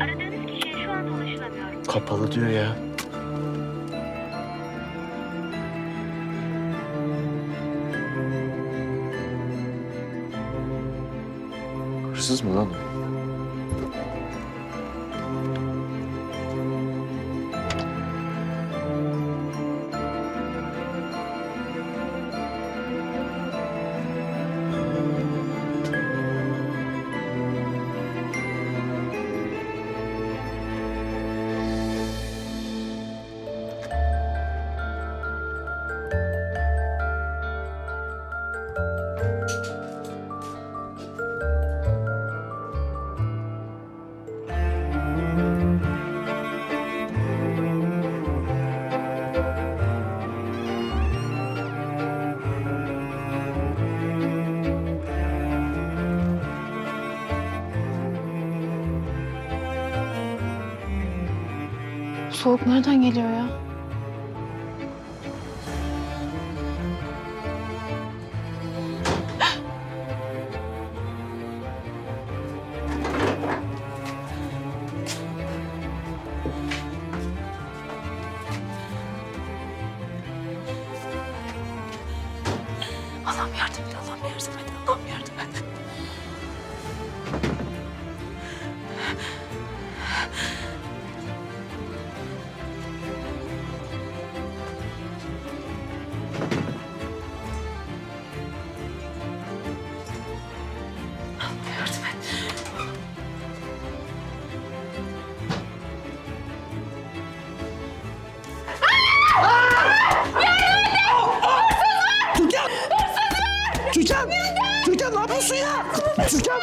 Aradığınız kişiye şu an ulaşılamıyor. Kapalı diyor ya. Hırsız mı lan o? Soğuk nereden geliyor ya? Allah'ım yardım et, Allah'ım yardım et, Allah'ım yardım et. Türkan! Türkan ne yapıyorsun ya? Türkan!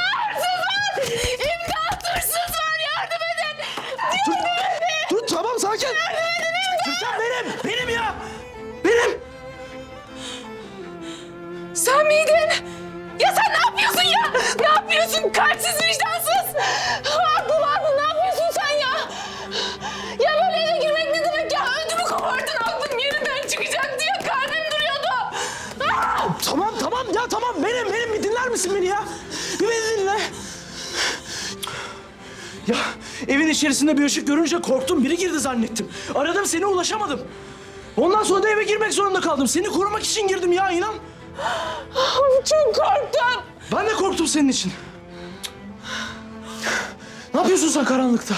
Tamam tamam ya tamam benim benim bir dinler misin beni ya? Bir beni dinle. Ya evin içerisinde bir ışık görünce korktum biri girdi zannettim. Aradım seni ulaşamadım. Ondan sonra da eve girmek zorunda kaldım. Seni korumak için girdim ya inan. Çok korktum. Ben de korktum senin için. Ne yapıyorsun sen karanlıkta?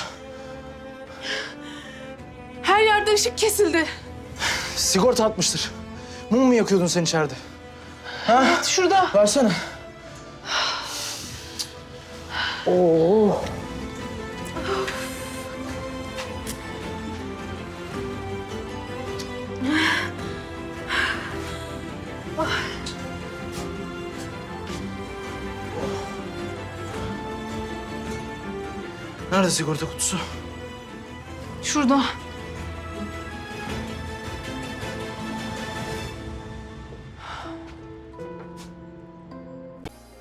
Her yerde ışık kesildi. Sigorta atmıştır. Mum mu yakıyordun sen içeride? Evet şurada. Versene. Oo. Nerede sigorta kutusu? Şurada.